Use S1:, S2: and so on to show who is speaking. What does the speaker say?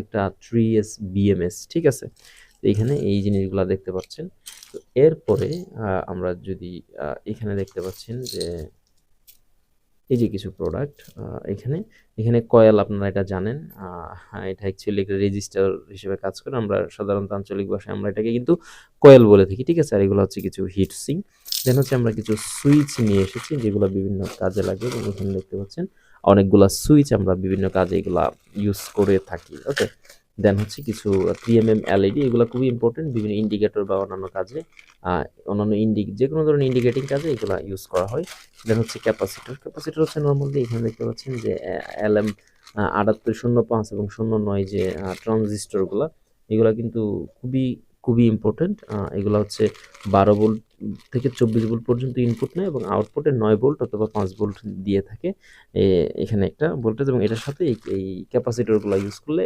S1: একটা three S BMS ঠিক আছে? তো এখানে এই জিনিসগুলো দেখতে পাচ্ছেন। তো এরপরে আমরা যদি এখানে দেখতে পাচ্ছেন যে এই যে কিছু প্রোডাক্ট এখানে এখানে কয়েল আপনারা এটা জানেন হ্যাঁ, এটা অ্যাকচুয়ালি একটা রেজিস্টার হিসেবে কাজ করে। আমরা সাধারণত আঞ্চলিক ভাষায় আমরা এটাকে কিন্তু কয়েল বলে থাকি ঠিক আছে? আর এগুলো হচ্ছে কিছু হিট সিং দেন হচ্ছে আমরা কিছু সুইচ নিয়ে এসেছি যেগুলো বিভিন্ন কাজে লাগে। এবং এখানে দেখতে পাচ্ছেন অনেকগুলা সুইচ আমরা বিভিন্ন কাজে এগুলা ইউজ করে থাকি ওকে দেন হচ্ছে কিছু থ্রি এম এম এলইডি এগুলো খুবই ইম্পর্টেন্ট বিভিন্ন ইন্ডিকেটর বা অন্যান্য কাজে অন্যান্য ইন্ডি যে কোনো ধরনের ইন্ডিকেটিং কাজে এগুলো ইউজ করা হয়। দেন হচ্ছে ক্যাপাসিটার ক্যাপাসিটার হচ্ছে নর্মালি এখানে দেখতে পাচ্ছেন যে এল এম আটাত্তর শূন্য পাঁচ এবং শূন্য নয় যে ট্রানজিস্টরগুলো এগুলো কিন্তু খুবই খুবই ইম্পর্টেন্ট এগুলো হচ্ছে বারো ভোল্ট থেকে চব্বিশ ভোল্ট পর্যন্ত ইনপুট নেয় এবং আউটপুটে নয় ভোল্ট অথবা পাঁচ ভোল্ট দিয়ে থাকে। এখানে একটা ভোল্টেজ এবং এটার সাথে এই ক্যাপাসিটরগুলো ইউজ করলে